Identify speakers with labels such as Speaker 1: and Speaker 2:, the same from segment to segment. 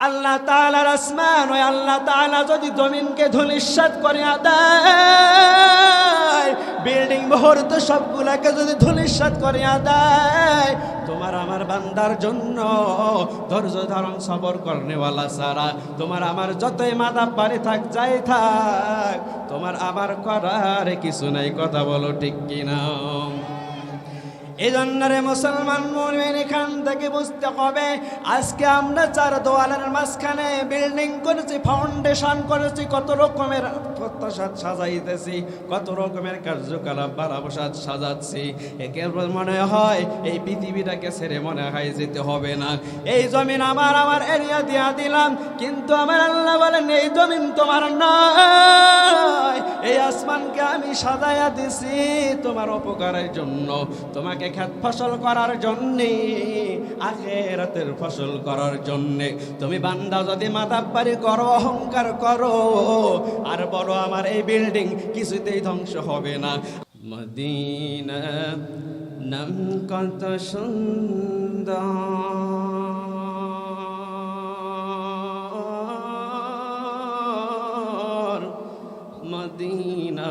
Speaker 1: আল্লাহ তাআলার আসমান, ওই আল্লাহ তাআলা যদি জমিনকে ধুলিস্বাদ করে আদায় বিল্ডিং মুহূর্ত সবগুলাকে যদি ধুলিস্বাদ করে আদায় তোমার আমার বান্দার জন্য ধৈর্য ধারণ সবর করনেওয়ালা সারা। তোমার আমার যতই মাথা পারে থাক, যাই থাক, তোমার আমার করার কিছু নাই, কথা বলো ঠিক কিনা? এই জন্য রে মুসলমান মুমিন এখান থেকে বুঝতে হবে, আজকে আমরা চার দেওয়ালের মাঝখানে বিল্ডিং করেছি ফাউন্ডেশন করেছি, কত রকমের প্রত্যাশাত সাজাইতেছি, কত রকমের কার্যকলাপ বারাবসাদ সাজাচ্ছি। একে মনে হয় এই পৃথিবীটাকে ছেড়ে মনে হয় যেতে হবে না। এই জমিন আমার আমার এরিয়া দিয়া দিলাম, কিন্তু আমার আল্লাহ বলেন, এই জমিন তোমার নয়। এই আসমানকে আমি সাজাইয়া দিছি তোমার উপকারের জন্য। তোমাকে খেত ফসল করার জন্যে, আখেরাতের ফসল করার জন্যে। তুমি বান্দা যদি মাতাব্বারি করো, অহংকার করো, আর বলো আমার এই বিল্ডিং কিছুতেই ধ্বংস হবে না। মদিনা নাম কত সুন্দর। মদিনা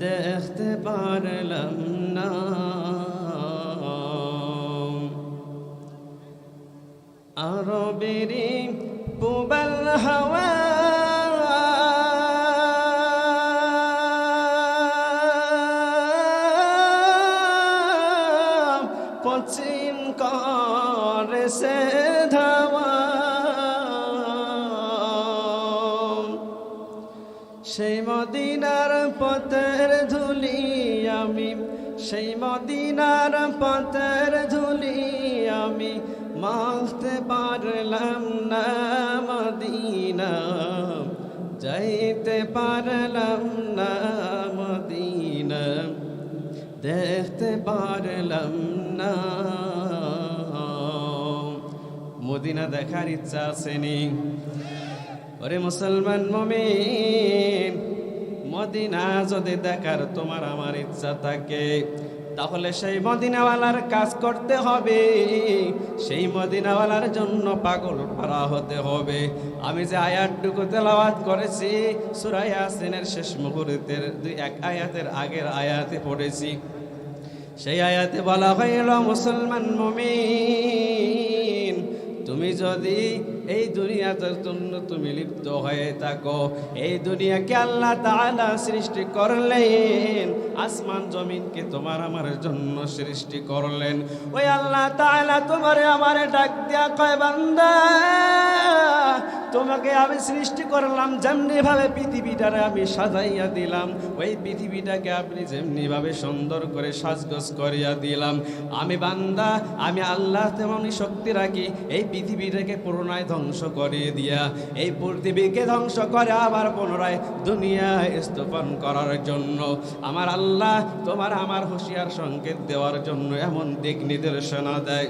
Speaker 1: দেখতে পারলাম না আরবেরি পুবাল হাওয়া সেই মদিনার পথের ধুলি আমি, সেই মদিনার পথের ধুলি আমি মাখতে পারলাম না মদিনা, যাইতে পারলাম না মদিনা, দেখতে পারলাম না। মদিনা দেখার ইচ্ছা আসেনি ওরে মুসলমান মমিন, মদিনা যদি দেখার তোমার আমার ইচ্ছা থাকে, তাহলে সেই মদিনাওয়ালার কাজ করতে হবে। সেই মদিনাওয়ালার জন্য পাগল পারা হতে হবে। আমি যে আয়াতটুকু তেলাওয়াত করেছি সুরাই আসিনের শেষ মুহূর্তের দুই এক আয়াতের আগের আয়াতে পড়েছি। সেই আয়াতে বলা হইল, মুসলমান মমিন তুমি যদি এই দুনিয়াটার জন্য তুমি লিপ্ত হয়ে থাকো, এই দুনিয়াকে আল্লাহ তাআলা সৃষ্টি করলেন, আসমান জমিনকে তোমার আমার জন্য সৃষ্টি করলেন। ওই আল্লাহ তাআলা তোমারে আমারে ডাক দিয়া কয়, বান্দা, তোমাকে আমি সৃষ্টি করলাম, যেমনি ভাবে পৃথিবীটারে আমি সাজাইয়া দিলাম, ওই পৃথিবীটাকে আপনি যেমনি ভাবে সুন্দর করে সাজগোজ করিয়া দিলাম। আমি বান্দা, আমি আল্লাহ তেমনই শক্তি রাখি, এই পৃথিবীটাকে পুনরায় ধ্বংস করে দিয়া, এই পৃথিবীকে ধ্বংস করে আবার পুনরায় দুনিয়ায় স্থাপন করার জন্য। আমার আল্লাহ তোমার আমার হুঁশিয়ার সংকেত দেওয়ার জন্য এমন দিক নির্দেশনা দেয়।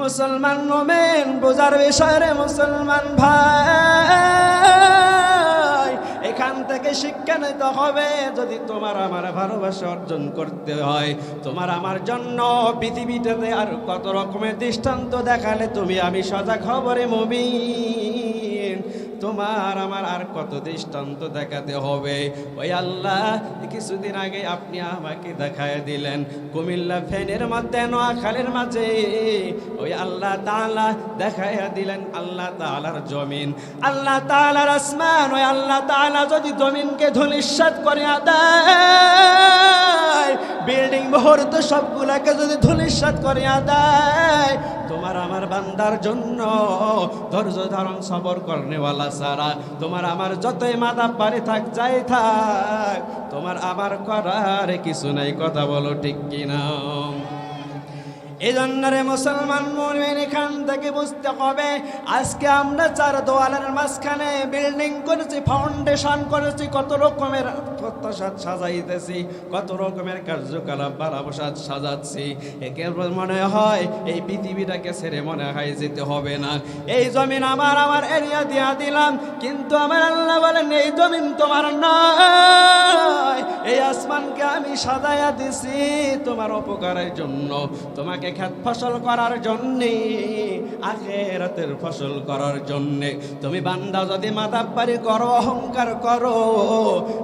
Speaker 1: মুসলমান নোমেন বোঝার বিষয় রে মুসলমান ভাই। এখান থেকে শিক্ষা নিতে হবে। যদি তোমার আমার ভালোবাসা অর্জন করতে হয়, তোমার আমার জন্য পৃথিবীটাতে আর কত রকমের দৃষ্টান্ত দেখালে তুমি আমি সজাগ খবরে মমিন। তোমার আমার আর কত দৃষ্টান্ত দেখাতে হবে? ওই আল্লাহ, কিছুদিন আগে আপনি আমাকে দেখায় দিলেন। কুমিল্লা ফ্যানের মধ্যে, নোয়াখালের মাঝে। ওই আল্লাহ তাআলা দেখাইয়া দিলেন আল্লাহ তাআলার জমিন। আল্লাহ তাআলার আসমান, ওই আল্লাহ তাআলা যদি জমিনকে ধুলিস্বাদ করে আদায় বিল্ডিং মুহূর্ত সবগুলাকে যদি ধুলিস্বাদ করে আদায়, তোমার আমার বান্দার জন্য ধৈর্য ধারণ সবর করনেওয়ালা সারা। তোমার আমার যতই মাদা পারে থাক, যাই থাক, তোমার আমার করার কিছু নাই, কথা বলো ঠিক কিনা? এই জন্য রে মুসলমান মমিন এখান থেকে বুঝতে হবে, আজকে আমরা চার দেওয়ালের মাঝখানে বিল্ডিং করেছি ফাউন্ডেশন করেছি, কত রকমের প্রত্যাশাত সাজাইতেছি, কত রকমের কার্যকলাপ বারাবসাদ সাজাচ্ছি। একে মনে হয় এই পৃথিবীটাকে ছেড়ে মনে হয় যেতে হবে না। এই জমিন আমার আমার এরিয়া দিয়া দিলাম, কিন্তু আমার আল্লাহ বলেন, এই জমিন তোমার নয়। এই আসমানকে আমি সাজাইয়া দিছি তোমার উপকারের জন্য। তোমাকে খেত ফসল করার জন্যে, আখেরাতের ফসল করার জন্যে। তুমি বান্দা, যদি মাতাব্বারি করো, অহংকার করো,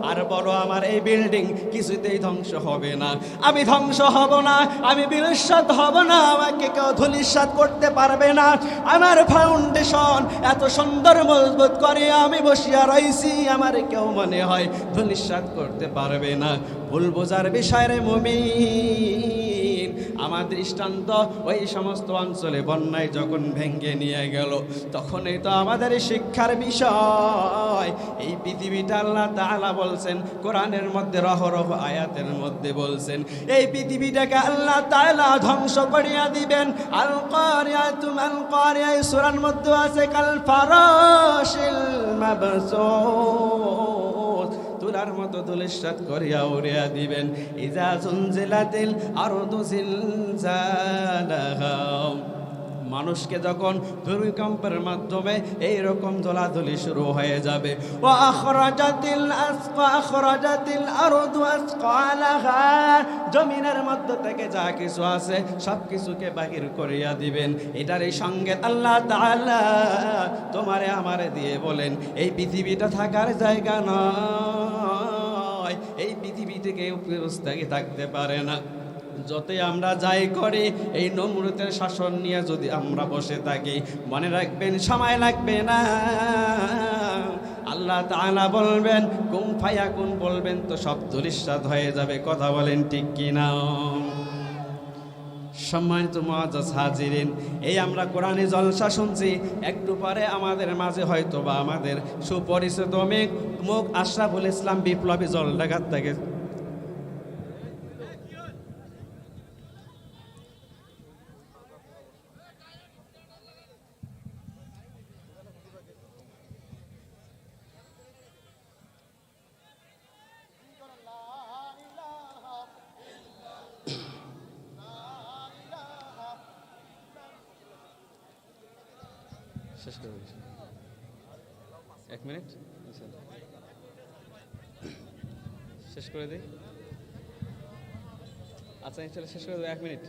Speaker 1: আর বলো আমার এই বিল্ডিং কিছুতেই ধ্বংস হবে না। আমি ধ্বংস হব না, আমি বিলসাদ হব না, আমাকে কেউ ধুলিসাদ করতে পারবে না। আমার ফাউন্ডেশন এত সুন্দর, মজবুত করে আমি বসিয়া রইছি, আমার কেউ মনে হয় ধুলিসাদ করতে পারবে না। ভুল বোঝার বিষয় রে মুমিন। আমার দৃষ্টান্ত ওই সমস্ত অঞ্চলে বন্যায় যখন ভেঙ্গে নিয়ে গেল, তখনই তো আমাদের শিক্ষার বিষয়। এই পৃথিবীটা আল্লাহ তাআলা বলছেন, কোরআনের মধ্যে, রহরহ আয়াতের মধ্যে বলছেন, এই পৃথিবীটাকে আল্লাহ তাআলা ধ্বংস করিয়া দিবেন। এই মধ্যে আছে কাল ফারাশিল তুলার মতো তুলিশাত করিয়া উড়িয়া দিবেন। ইজা জুনজিলাতিল আরদু জিলজালাহা মানুষকে যখন ভূমিকম্পের মাধ্যমে এই রকম দোলাদলি শুরু হয়ে যাবে। ও আখরাজাতিল আখরাজাতিল আরদু আসকালাহা। জমিনের মধ্য থেকে যা কিছু আছে, সব কিছুকে বাহির করিয়া দিবেন। এটার এই সঙ্গে আল্লাহ তাআলা তোমারে আমারে দিয়ে বলেন, এই পৃথিবীটা থাকার জায়গা নয়। এই পৃথিবী থেকে উপস্থিত থাকতে পারে না। যতই আমরা যাই করি, এই নমরুতের শাসন নিয়ে যদি আমরা বসে থাকি, মনে রাখবেন, সময় লাগবে না। আল্লাহ তালা বলবেন, কুম ফায়া কুন বলবেন, তো সব দুরিশ্বাদ হয়ে যাবে। কথা বলেন ঠিক কি না সম্মানিত মহাজাজ হাজিরিন। এই আমরা কোরআনে জলসা শুনছি, একটু পরে আমাদের মাঝে হয়তো বা আমাদের সুপরিচিত মেঘ মুখ আশরাফুল ইসলাম বিপ্লবী জল ডাকাত থেকে শেষ করে দিই। এক মিনিট আচ্ছা। শেষ করে দিই আচ্ছা ইনশাল্লাহ শেষ করে দেবো এক মিনিট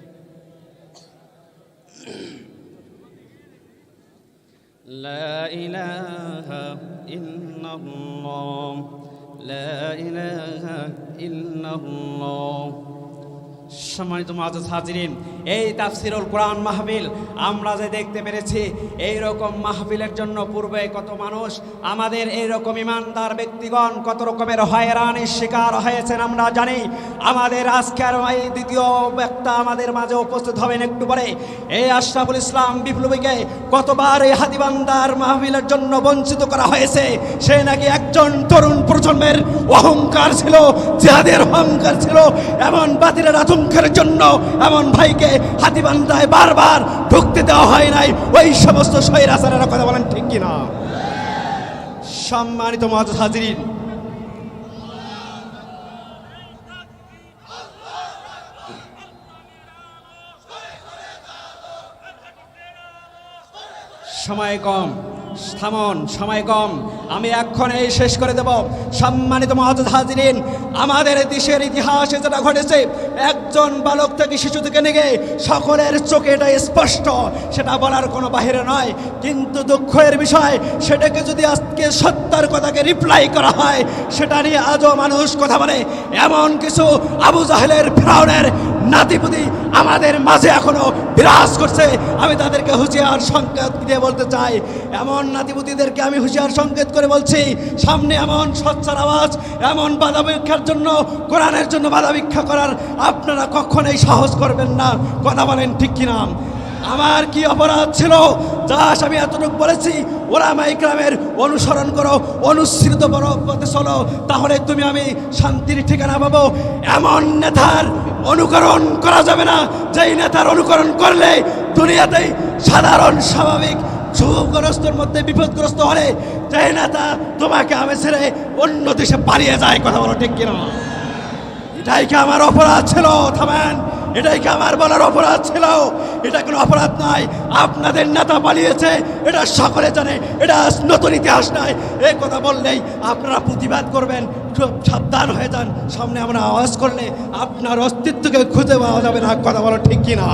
Speaker 1: لا إله إلا الله لا إله إلا الله সম্মানিত মাহাজ হাজিরিন, এই তাফসিরুল কোরআন মাহবিল আমরা যে দেখতে পেরেছি এই রকম মাহফিলের জন্য পূর্বে কত মানুষ, আমাদের এই রকম ইমানদার ব্যক্তিগণ কত রকমের হয়রানির শিকার হয়েছেন আমরা জানি। আমাদের আজকের এই দ্বিতীয় ব্যক্তা আমাদের মাঝে উপস্থিত হবেন একটু পরে। এই আশরাফুল ইসলাম বিপ্লবীকে কতবার এই হাতিবান্দার মাহবিলের জন্য বঞ্চিত করা হয়েছে, সে নাকি একজন তরুণ প্রজন্মের অহংকার ছিল যাদের অহংকার ছিল, এমন বাতিলের আতঙ্কের জন্য এমন ভাইকে হাতিবান্দায় বারবার ঢুকতে দেওয়া হয় নাই। ওই সমস্ত আসারেরা কথা বলেন ঠিক কিনা? সম্মানিত মহাজ হাজিরিন, সময় কম। থামন, সময় কম। আমি এখন এই শেষ করে দেব। সম্মানিত মহাজাদ হাজিরিন, আমাদের দেশের ইতিহাসে যেটা ঘটেছে, একজন বালক থেকে শিশু থেকে নেগে সকলের চোখে এটা স্পষ্ট। সেটা বলার কোনো বাহিরে নয়। কিন্তু দুঃখের বিষয়, সেটাকে যদি আজকে সত্যার কথাকে রিপ্লাই করা হয়, সেটা নিয়ে আজও মানুষ কথা বলে। এমন কিছু আবু জাহেলের, ফেরাউনের নাতিপুতি আমাদের মাঝে এখনও বিরাজ করছে। আমি তাদেরকে হুঁশিয়ার সংকেত দিয়ে বলতে চাই। এমন নাতিপুতিদেরকে আমি হুঁশিয়ার সংকেত করে বলছি, সামনে এমন স্বচ্ছার আওয়াজ, এমন বাধা ভিক্ষার জন্য, কোরআনের জন্য বাধা ভিক্ষা করার আপনারা কখনোই সাহস করবেন না। কথা বলেন ঠিক কিনা? আমার কি অপরাধ ছিল? দাস আমি এতটুকু বলেছি ওরা গ্রামের অনুসরণ করো, অনুসৃত বড় পথে চলো, তাহলে তুমি আমি শান্তির ঠিকানা পাবো। এমন নেতার অনুকরণ করা যাবে না। যেই নেতার অনুকরণ করলে দুনিয়াতেই সাধারণ স্বাভাবিক সুগ্রস্তর মধ্যে বিপদগ্রস্ত হলে যে নেতা তোমাকে আমি ছেড়ে অন্য দেশে পালিয়ে যায়, কথা বলো ঠিক কিনা? এটাই কি আমার অপরাধ ছিল? থামেন। এটাই কি আমার বলার অপরাধ ছিল। এটা কোনো অপরাধ নয়। আপনাদের নেতা পালিয়েছে। এটা সকলে জানে। এটা নতুন ইতিহাস নয়। এই কথা বললেই আপনারা প্রতিবাদ করবেন। সাবধান হয়ে যান। সামনে আমরা আওয়াজ করলে আপনার অস্তিত্বকে খুঁজে পাওয়া যাবে না। কথা বলো ঠিক কিনা?